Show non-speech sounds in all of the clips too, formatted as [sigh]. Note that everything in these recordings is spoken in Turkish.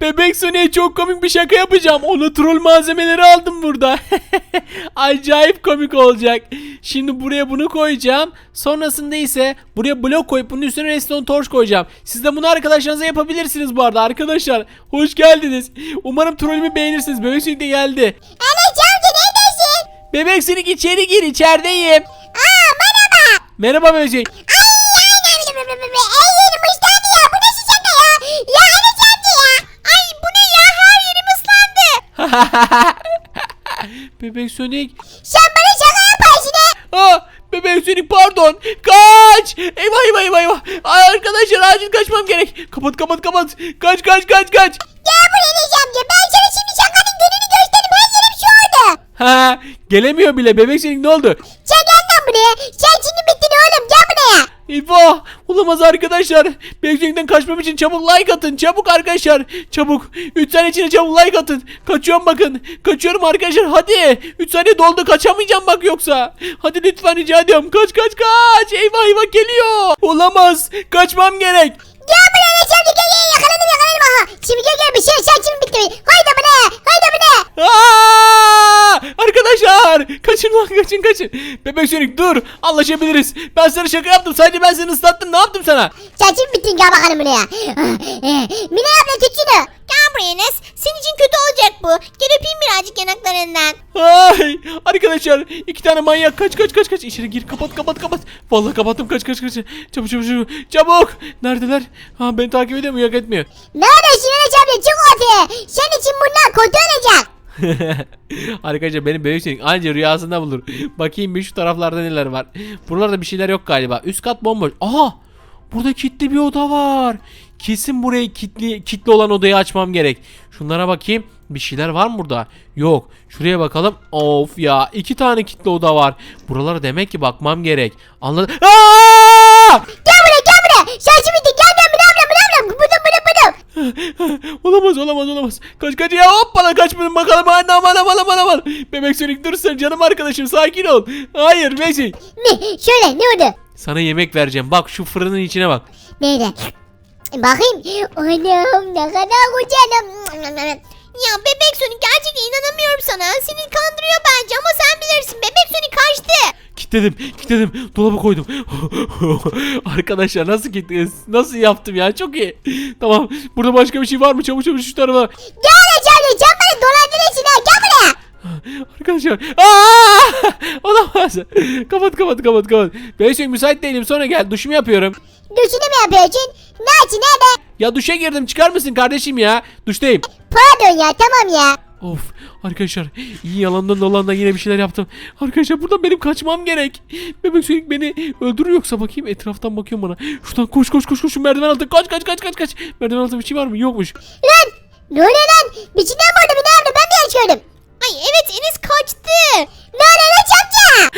Bebek Sonic'e çok komik bir şaka yapacağım. Ona troll malzemeleri aldım burada. Acayip komik olacak. Şimdi buraya bunu koyacağım. Sonrasında ise buraya blok koyup bunun üstüne redstone torch koyacağım. Siz de bunu arkadaşlarınıza yapabilirsiniz bu arada. Arkadaşlar hoş geldiniz. Umarım trollümü beğenirsiniz. Bebek Sonic de geldi. Amca neredesin? Bebek Sonic içeri gir içerideyim. Aa merhaba. Merhaba Bebek Sonic. Ay aynen. Ey yerim ıslandı [laughs] Bebek Sonic. Sen bana şaka yaparsın ha? Aa, bebek Sonic pardon. Kaç. Eyvah eyvah eyvah eyvah. Ay, arkadaşlar acil kaçmam gerek. Kapat kapat kapat. Kaç kaç kaç kaç. Gel buraya Enes amca. Ben sana şimdi şakanın gününü göstereyim. Her yerim şu oldu. Ha, gelemiyor bile. Bebek Sonic ne oldu? Sen gel lan buraya. Sen şimdi bittin oğlum. Gel buraya. Eyvah! Olamaz arkadaşlar. Backstage'den kaçmam için çabuk like atın. Çabuk arkadaşlar. Çabuk. 3 saniye içinde çabuk like atın. Kaçıyorum bakın. Kaçıyorum arkadaşlar. Hadi. 3 saniye doldu. Kaçamayacağım bak yoksa. Hadi lütfen rica ediyorum. Kaç kaç kaç. Eyvah eyvah geliyor. Olamaz. Kaçmam gerek. Gel buraya Enes amca. Gel gel yakaladım yakaladım. Aha. Şimdi gel gel bir şey. Sen şimdi bitti. Haydi buraya. Haydi buraya. Aa! Arkadaşlar kaçın lan kaçın kaçın. Bebek Sonic dur anlaşabiliriz. Ben sana şaka yaptım sadece ben seni ıslattım ne yaptım sana? Sen şimdi bittin. Gel bakalım buraya. Mine abla tut şunu. Enes. Senin için kötü olacak bu. Gel öpeyim birazcık yanaklarından. Ay arkadaşlar iki tane manyak kaç kaç kaç kaç içeri gir kapat kapat kapat. Vallahi kapattım kaç kaç kaç. Çabuk çabuk çabuk. Çabuk. Neredeler? Ha beni takip ediyor mu? Yok etmiyor. Neredesin Enes amca? Çık ortaya. Senin için bunlar kötü olacak. [laughs] Arkadaşlar benim bebek Sonic anca rüyasında bulur. Bakayım bir şu taraflarda neler var. Buralarda bir şeyler yok galiba. Üst kat bomboş. Aha! Burada kilitli bir oda var. Kesin burayı kilitli, kilitli olan odayı açmam gerek. Şunlara bakayım. Bir şeyler var mı burada? Yok. Şuraya bakalım. Of ya. iki tane kilitli oda var. Buralara demek ki bakmam gerek. Anladım. Aa! Gel buraya gel buraya. Şimdi bittin. Gel gel. Bıdım bıdım bıdım. olamaz olamaz olamaz. Kaç kaç ya hop bana kaçmadın bakalım. Anam anam anam anam. anam. Bebek Sonic dur sen canım arkadaşım sakin ol. Hayır Sonic. Ne? Şöyle ne oldu? Sana yemek vereceğim. Bak şu fırının içine bak. Nerede? Bakayım. Anam ne kadar güzel. Ya bebek Sonic gerçekten inanamıyorum sana. Seni kandırıyor bence ama sen bilirsin. Bebek Sonic kaçtı. Kitledim, kitledim. Dolaba koydum. [laughs] Arkadaşlar nasıl kilitlediniz? Nasıl yaptım ya? Çok iyi. Tamam. Burada başka bir şey var mı? Çabuk çabuk şu tarafa. Gel sen beni dolandırırsın ha. Gel buraya. Arkadaşlar. Aa! Olamaz. kapat kapat kapat kapat. Şimdi müsait değilim. Sonra gel. Duşumu yapıyorum. Düşünü mü yapıyorsun? Ne için nerede? Ya duşa girdim. Çıkar mısın kardeşim ya? Duştayım. Pardon ya tamam ya. Of arkadaşlar iyi yalandan dolandan yine bir şeyler yaptım. Arkadaşlar buradan benim kaçmam gerek. Bebek Sonic beni öldürür yoksa bakayım etraftan bakıyorum bana. Şuradan koş koş koş koş şu merdiven altı kaç kaç kaç kaç kaç. Merdiven altı bir şey var mı? Yokmuş. Lan ne oluyor lan? Biçinden mi oldu bir nerede? Ben mi yaşıyorum? Ay evet Enes kaçtı. Lan Enes amca.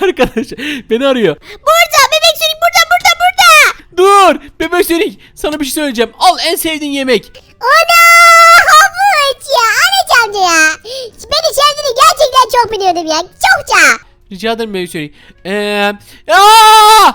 [laughs] arkadaşlar beni arıyor. Burada bebek Sonic burada burada burada. Dur Bebek Sonic sana bir şey söyleyeceğim. Al en sevdiğin yemek. Ana havuç ya. Amca ya. Beni sevdiğini gerçekten çok biliyordum ya. Çokça. Rica ederim Bebek Sonic. Eee... Aa!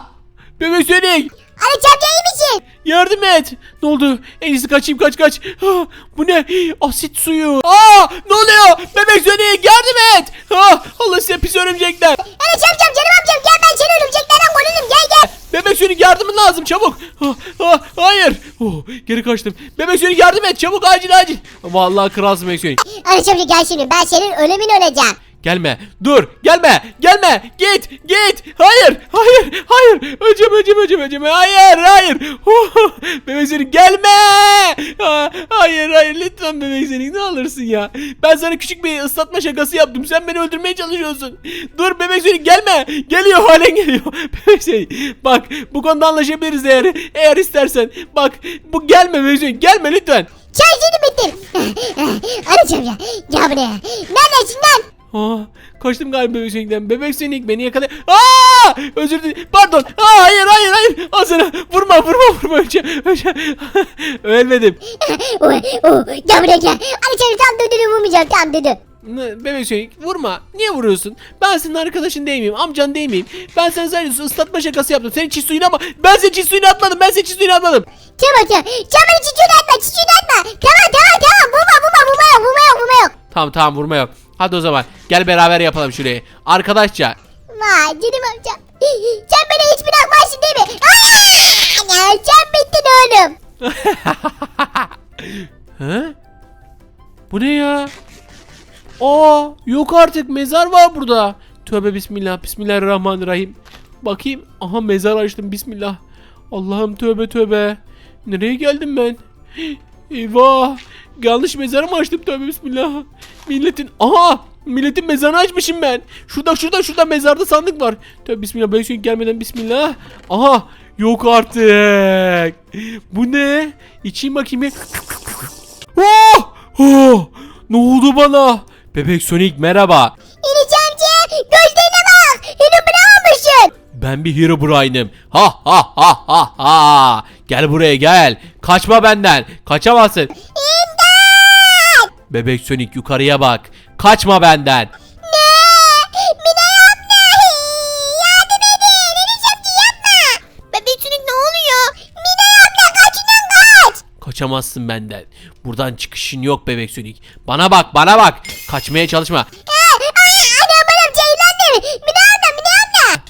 Bebek Sonic Enes amca iyi misin? Yardım et. Ne oldu? En iyisi kaçayım kaç kaç. Ah, bu ne? Asit suyu. Aa, ne oluyor? Bebek Sonic yardım et. Ah, Allah size pis örümcekler. Enes amcam canım amcam gel ben seni örümceklerden korurum gel gel. Bebek Sonic yardımın lazım çabuk. Ah, ah, hayır. Oh, geri kaçtım. Bebek Sonic yardım et çabuk acil acil. Vallahi kralsın Bebek Sonic. Amca gel şimdi ben senin ölümün olacağım. Gelme. Dur. Gelme. Gelme. Git. Git. Hayır. Hayır. Hayır. Öleceğim öleceğim öleceğim öleceğim. Hayır. Hayır. Oh, [laughs] bebek Sonic gelme. Ha, Hayır hayır lütfen bebek Sonic ne alırsın ya. Ben sana küçük bir ıslatma şakası yaptım. Sen beni öldürmeye çalışıyorsun. Dur bebek Sonic gelme. Geliyor [laughs] halen geliyor. Bebek Sonic bak bu konuda anlaşabiliriz eğer eğer istersen. Bak bu gelme bebek Sonic gelme lütfen. Şimdi bittin. Enes amca gel buraya. Neredesin lan? Aa, kaçtım galiba bebek Sonic'den. Bebek Sonic beni yakaladı. Aa! Özür dilerim. Pardon. Aa, hayır hayır hayır. Al sana. Vurma vurma vurma. Öleceğim. öleceğim. [laughs] Ölmedim. [laughs] Gel buraya gel. Tam dödünü vurmayacağım tam dödü. Bebek Sonic vurma. Niye vuruyorsun? Ben senin arkadaşın değil miyim? Amcan değil miyim? Ben sana sadece ıslatma şakası yaptım. Senin çiş suyunu ama ben senin çiş suyunu atmadım. Ben senin çiş suyunu atmadım. Tamam tamam. Sen beni çiçeğini atma çiçeğini atma. Tamam tamam tamam vurma vurma vurma yok vurma yok vurma yok. Tamam tamam vurma yok. Hadi o zaman gel beraber yapalım şurayı. Arkadaşça. Vay canım amca. [laughs] Sen beni hiç bırakmazsın değil mi? Aa! Ya sen bittin oğlum. [laughs] He? Bu ne ya? Aa, yok artık mezar var burada. Tövbe bismillah. Bismillahirrahmanirrahim. Bakayım. Aha mezar açtım. Bismillah. Allah'ım tövbe tövbe. Nereye geldim ben? [gasps] Eyvah. Yanlış mezarı mı açtım? Tövbe bismillah. Milletin. Aha. Milletin mezarını açmışım ben. Şurada şurada şurada mezarda sandık var. Tövbe bismillah. Çünkü gelmeden bismillah. Aha. Yok artık. Bu ne? İçeyim bakayım. Oh! Oh! Ne oldu bana? Bebek Sonic merhaba. İnici amca gözlerine bak. Herobrine olmuşsun. Ben bir Herobrine'im. Ha ha ha ha ha. Gel buraya gel. Kaçma benden. Kaçamazsın. Bebek Sonic yukarıya bak. Kaçma benden. Kaçamazsın benden. Buradan çıkışın yok Bebek Sonic. Bana bak bana bak. Kaçmaya çalışma.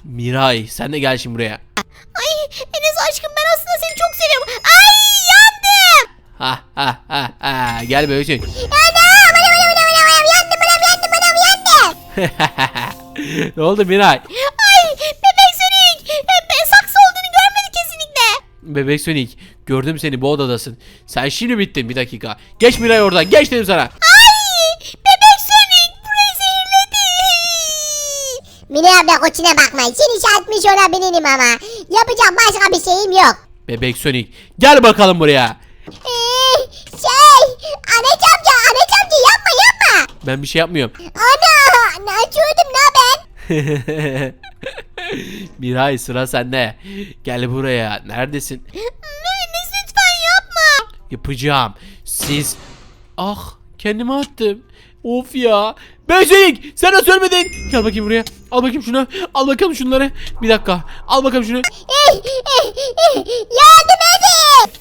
Miray sen de gel şimdi buraya. Ay Enes aşkım ben aslında seni çok seviyorum. Ay. Ha ha ha ha. Gel Bebek Sonic. Anam anam anam anam anam yandım anam yandım anam yandım. [laughs] ne oldu Miray? Ay bebek Sonic. Ben saksı olduğunu görmedi kesinlikle. Bebek Sonic gördüm seni bu odadasın. Sen şimdi bittin bir dakika. Geç Miray oradan geç dedim sana. Ay bebek Sonic burayı zehirledi. Mine abla koçuna bakma. Seni çarpmış olabilirim ama. Yapacak başka bir şeyim yok. Bebek Sonic gel bakalım buraya. Ee, Anaç amca Anaç amca yapma yapma. Ben bir şey yapmıyorum. Ana ne açıyordum la [laughs] ben. Miray sıra sende. Gel buraya. Neredesin? Enes lütfen yapma. Yapacağım. Siz... Ah kendimi attım. Of ya. Sonic sen nasıl ölmedin? Gel bakayım buraya. Al bakayım şunu. Al bakalım şunları. Bir dakika. Al bakalım şunu. [laughs] Yardım edin.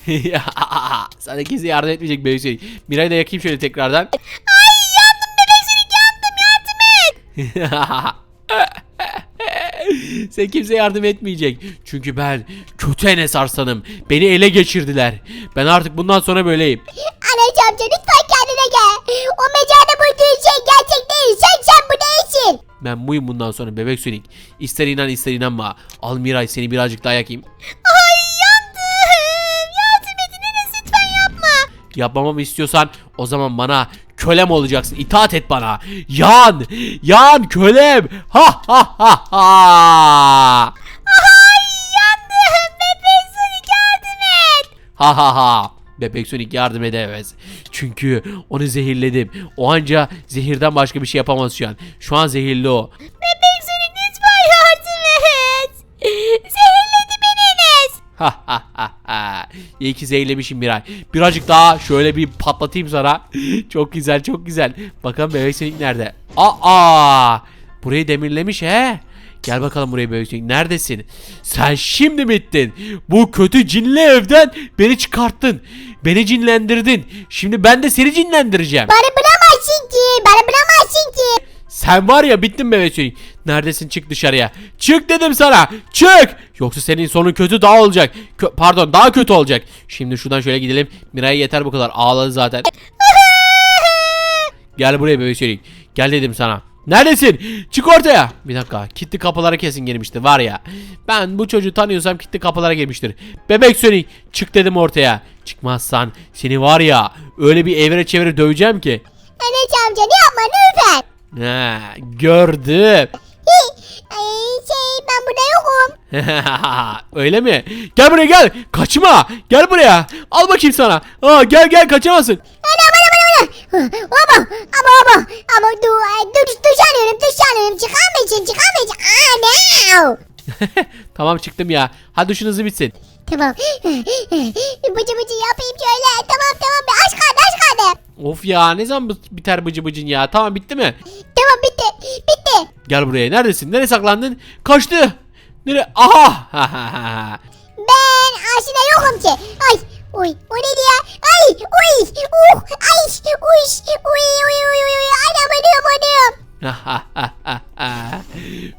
[laughs] Ya, Sana kimse yardım etmeyecek Sonic. Miray'ı da yakayım şöyle tekrardan. Ay yandım Sonic yandım yardım et. [laughs] Sen kimse yardım etmeyecek. Çünkü ben kötü Enes Arslan'ım. Beni ele geçirdiler. Ben artık bundan sonra böyleyim. Amca lütfen. O mecada bulduğun şey gerçek değil. Sen sen bu değilsin. Ben buyum bundan sonra bebek Sonic. İster inan ister inanma. Al Miray seni birazcık daha yakayım. Ay yandım. Yardım edin Enes lütfen yapma. Yapmamamı istiyorsan o zaman bana kölem olacaksın. İtaat et bana. Yan! Yan kölem! Ha ha ha ha! Ay yandım. Bebek Sonic yardım et. Ha ha ha. Bebek Sonic yardım edemez. Çünkü onu zehirledim. O anca zehirden başka bir şey yapamaz şu an. Şu an zehirli o. Bebek Sonic lütfen yardım et. Zehirledi beni Enes. [laughs] Ha ha ha ha. İyi ki zehirlemişim Miray. Birazcık daha şöyle bir patlatayım sana. [laughs] çok güzel çok güzel. Bakalım bebek Sonic nerede? Aa! Burayı demirlemiş he. Gel bakalım buraya bebek Sonic. Neredesin? Sen şimdi bittin. Bu kötü cinli evden beni çıkarttın. Beni cinlendirdin. Şimdi ben de seni cinlendireceğim. Bana bulamazsın ki. Bana bulamazsın ki. Sen var ya bittin bebek Sonic. Neredesin çık dışarıya. Çık dedim sana. Çık. Yoksa senin sonun kötü daha olacak. Kö- pardon daha kötü olacak. Şimdi şuradan şöyle gidelim. Miray yeter bu kadar. Ağladı zaten. [laughs] Gel buraya bebek Sonic. Gel dedim sana. Neredesin? Çık ortaya. Bir dakika. Kilitli kapılara kesin girmişti var ya. Ben bu çocuğu tanıyorsam kilitli kapılara girmiştir. Bebek Sonic çık dedim ortaya. Çıkmazsan seni var ya öyle bir evre çevire döveceğim ki. Enes amca ne yapma lütfen. Ha, gördüm. Ay, şey ben burada yokum. [laughs] Öyle mi? Gel buraya gel. Kaçma. Gel buraya. Al bakayım sana. Aa, gel gel kaçamazsın. Ana bana bana. Ama ama ama ama dur dur dışarıyorum dışarıyorum çıkamayacağım çıkamayacağım. Ana. [laughs] tamam çıktım ya. Hadi şunun hızı bitsin. Tamam. [laughs] Bıcı bıcı yapayım şöyle. Tamam tamam aç kaldı aç kaldı. Of ya ne zaman bit- biter bıcı bıcın ya. Tamam bitti mi? Tamam bitti bitti. Gel buraya. Neredesin? Nereye saklandın? Kaçtı. Nereye? Aha. [laughs] Ben aslında yokum ki. Ay Uy o neydi ya? Ay uy uh ay uy uy uy uy uy anam anam anam.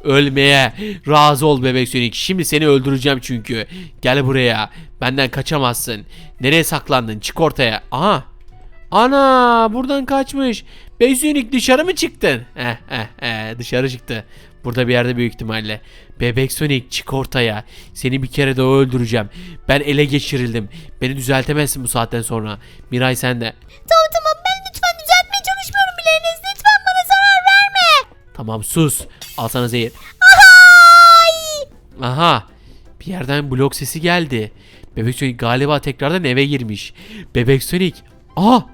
Ölmeye razı ol bebek sönük. Şimdi seni öldüreceğim çünkü. Gel buraya. Benden kaçamazsın. Nereye saklandın? Çık ortaya. Aha. Ana buradan kaçmış. Bebek sönük dışarı mı çıktın? Eh, eh, eh, dışarı çıktı. Burada bir yerde büyük ihtimalle. Bebek Sonic çık ortaya. Seni bir kere daha öldüreceğim. Ben ele geçirildim. Beni düzeltemezsin bu saatten sonra. Miray sen de. Tamam tamam ben lütfen düzeltmeye çalışmıyorum bile Enes. Lütfen bana zarar verme. Tamam sus. Al sana zehir. Ay. Aha. Bir yerden blok sesi geldi. Bebek Sonic galiba tekrardan eve girmiş. Bebek Sonic. Aha.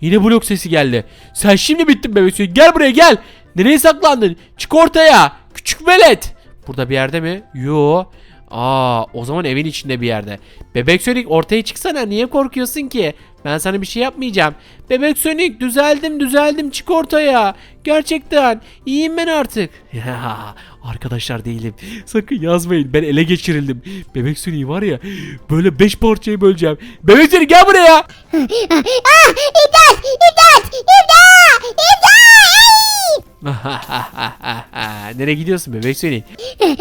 Yine blok sesi geldi. Sen şimdi bittin Bebek Sonic. Gel buraya gel. Nereye saklandın? Çık ortaya. Küçük velet. Burada bir yerde mi? Yo. Aa, o zaman evin içinde bir yerde. Bebek Sonic ortaya çıksana. Niye korkuyorsun ki? Ben sana bir şey yapmayacağım. Bebek Sonic düzeldim düzeldim çık ortaya. Gerçekten iyiyim ben artık. Ya, [laughs] arkadaşlar değilim. Sakın yazmayın. Ben ele geçirildim. Bebek Sonic'i var ya böyle 5 parçaya böleceğim. Bebek Sonic gel buraya. [laughs] Ah imdat imdat imdat imdat. [laughs] Nereye gidiyorsun Bebek Sonic? Lütfen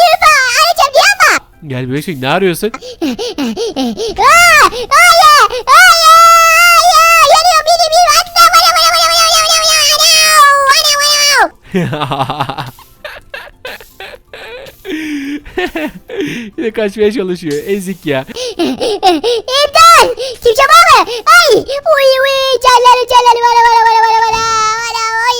lütfen anneciğim yapma. Gel Bebek Sonic ne arıyorsun? Ah hayır hayır hayır yanıyorum benim benim anam anam anam anam anam anam anam anam anam. Yine kaçmaya çalışıyor. Ezik ya. [laughs] İmdat! Kimse var mı? Ay! Uy uy! Canları canları bana bana bana bana bana! Bana ay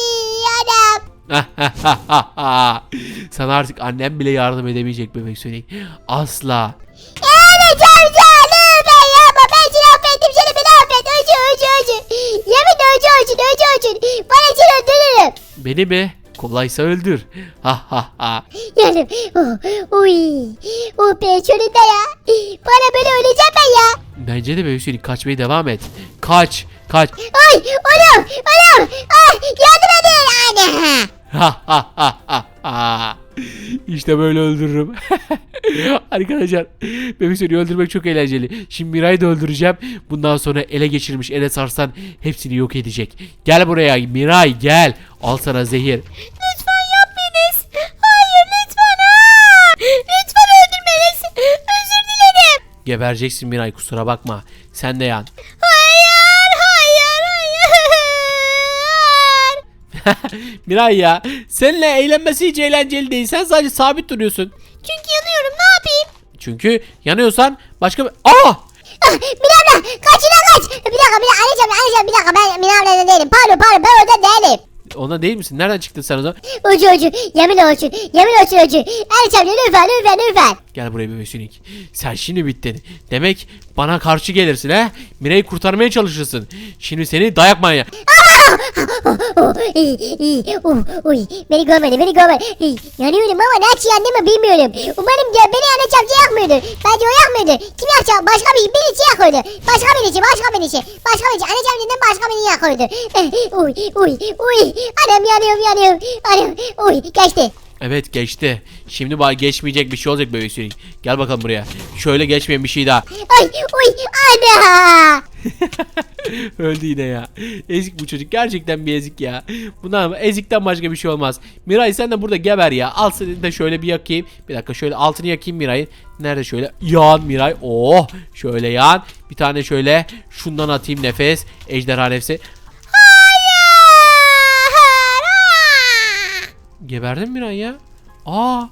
anam! [laughs] Sana artık annem bile yardım edemeyecek Bebek Sonic. Asla. Evet amca! Lütfen yapma! Ben seni affettim seni beni affet! Öcü öcü öcü! Yeminle öcü öcü öcü öcü! Bana seni öldürürüm! Beni mi? Kolaysa öldür. Ha ha ha. Yanım! Oh, uy! Oh be sonunda ya! Bana böyle öleceğim ben ya! Bence de Bebek Sonic kaçmaya devam et. Kaç. Kaç. Ay! Anam! Anam! Ah! Yardım edin! Ana! [laughs] İşte böyle öldürürüm. [laughs] Arkadaşlar Bebek Sonic'i öldürmek çok eğlenceli. Şimdi Miray'ı da öldüreceğim. Bundan sonra ele geçirmiş ele sarsan hepsini yok edecek. Gel buraya Miray gel. Al sana zehir. Lütfen yapmayınız. Hayır lütfen. Lütfen öldürmeniz. Özür dilerim. Gebereceksin Miray kusura bakma. Sen de yan. Hayır, hayır, hayır. [laughs] Miray ya seninle eğlenmesi hiç eğlenceli değil. Sen sadece sabit duruyorsun. Çünkü yanıyorum. Ne yapayım? Çünkü yanıyorsan başka bir... Aa! Ah, Minabla kaçına kaç. Bir dakika bir dakika anneciğim anneciğim bir dakika ben Minabla değilim. Pardon pardon ben orada değilim. Ona değil misin? Nereden çıktın sen o zaman? Ucu ucu yemin olsun yemin olsun ucu. Anneciğim lütfen lütfen lütfen. Gel buraya bebek Sonic. Sen şimdi bittin. Demek bana karşı gelirsin he? Miray'ı kurtarmaya çalışırsın. Şimdi seni dayak manyağı. Uy, beni görmedi, beni görmedi. Yanıyorum ama nasıl yandığımı bilmiyorum. Umarım diyor beni yanacak diye yakmıyordur. Bence o yakmıyordur. Kim yakacak? Başka bir, birisi yakıyordu. Başka birisi, başka birisi. Başka birisi. Anacığım dedim başka birini yakıyordu. Eh, Uy, uy, uy. Anam yanıyorum, yanıyorum. Anam, uy, geçti. Evet geçti. Şimdi bana geçmeyecek bir şey olacak bebek Sonic. Gel bakalım buraya. Şöyle geçmeyen bir şey daha. Ay, uy, ana. [laughs] Öldü yine ya. Ezik bu çocuk. Gerçekten bir ezik ya. Bundan ezikten başka bir şey olmaz. Miray sen de burada geber ya. Al seni de şöyle bir yakayım. Bir dakika şöyle altını yakayım Miray'ın. Nerede şöyle? Yan Miray. Oh. Şöyle yan. Bir tane şöyle. Şundan atayım nefes. Ejderha nefesi. Geberdin mi Miray ya? Aa.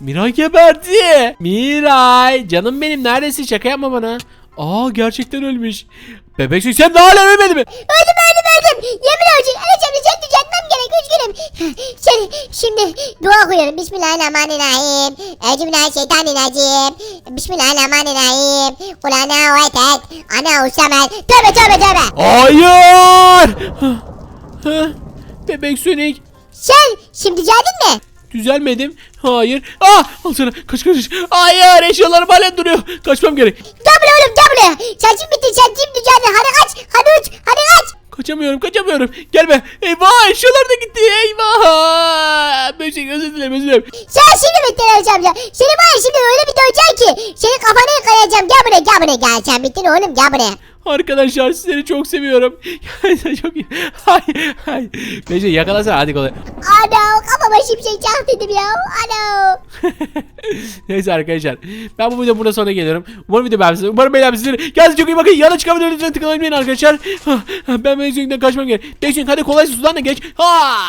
Miray geberdi. Miray. Canım benim neredesin? Şaka yapma bana. Aa gerçekten ölmüş. Bebek sen daha hala ölmedi mi? Öldüm öldüm öldüm. Yemin olsun anacığım diyecek düzeltmem gerek üzgünüm. Şimdi, şimdi dua koyuyorum. Bismillahirrahmanirrahim. Ecümleşşeytanirracim. Bismillahirrahmanirrahim. Kulana ve tek. Ana usamen. Tövbe tövbe tövbe. Hayır. Bebek Sonic. Sen şimdi geldin mi? Düzelmedim. Hayır. Ah! Al sana. Kaç kaç. Hayır. Eşyalarım hala duruyor. Kaçmam gerek. Gel buraya oğlum gel buraya. Bitti şimdi geldin. Hadi kaç. Hadi uç. Hadi kaç. Kaçamıyorum kaçamıyorum. Gelme. Eyvah eşyalar da gitti. Eyvah. Böcek özür dilerim özür dilerim. Sen şimdi bittin Enes amca. Seni var ya şimdi öyle bir döveceğim ki. Senin kafanı kıracağım. Gel buraya gel buraya gel. Sen bittin oğlum gel buraya. Arkadaşlar sizleri çok seviyorum. [laughs] çok iyi. Hayır hayır. Böcek yakalasana hadi kolay. Ana kafama şimşek çak dedim ya. Ana. [laughs] Neyse arkadaşlar. Ben bu videonun burada sonuna geliyorum. Umarım video beğenmişsiniz. Umarım beğenmişsinizdir. Kendinize çok iyi bakın. Yana çıkan videoları tıklamayın arkadaşlar. [laughs] Ben Beyzing'den kaçmam gerek. Beyzing hadi kolaysa sudan da geç. Ha!